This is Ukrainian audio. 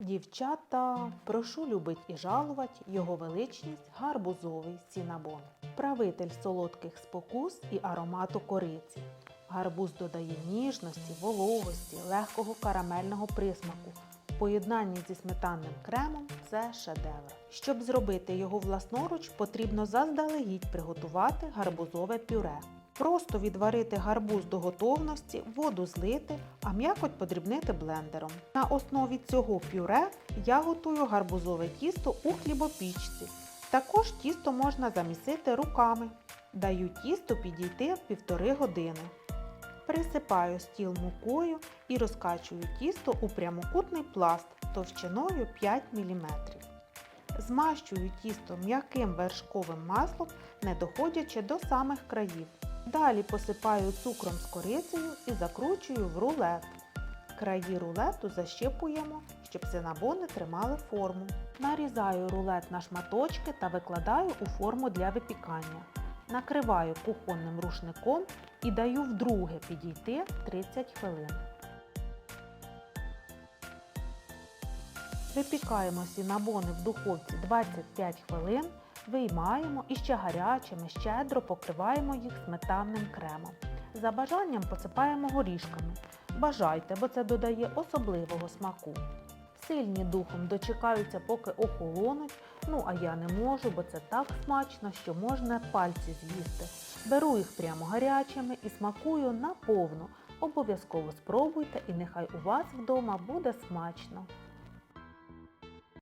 Дівчата, прошу любить і жалувать його величність гарбузовий сінабон. Правитель солодких спокус і аромату кориці. Гарбуз додає ніжності, вологості, легкого карамельного присмаку. В поєднанні зі сметанним кремом це шедевр. Щоб зробити його власноруч, потрібно заздалегідь приготувати гарбузове пюре. Просто відварити гарбуз до готовності, воду злити, а м'якоть подрібнити блендером. На основі цього пюре я готую гарбузове тісто у хлібопічці. Також тісто можна замісити руками. Даю тісту підійти півтори години. Присипаю стіл мукою і розкачую тісто у прямокутний пласт товщиною 5 мм. Змащую тісто м'яким вершковим маслом, не доходячи до самих країв. Далі посипаю цукром з корицею і закручую в рулет. Краї рулету защипуємо, щоб синабони тримали форму. Нарізаю рулет на шматочки та викладаю у форму для випікання. Накриваю кухонним рушником і даю вдруге підійти 30 хвилин. Випікаємо сінабони в духовці 25 хвилин, виймаємо і ще гарячими щедро покриваємо їх сметанним кремом. За бажанням посипаємо горішками. Бажайте, бо це додає особливого смаку. Сильні духом дочекаються, поки охолонуть. Ну а я не можу, бо це так смачно, що можна пальці з'їсти. Беру їх прямо гарячими і смакую наповну. Обов'язково спробуйте і нехай у вас вдома буде смачно.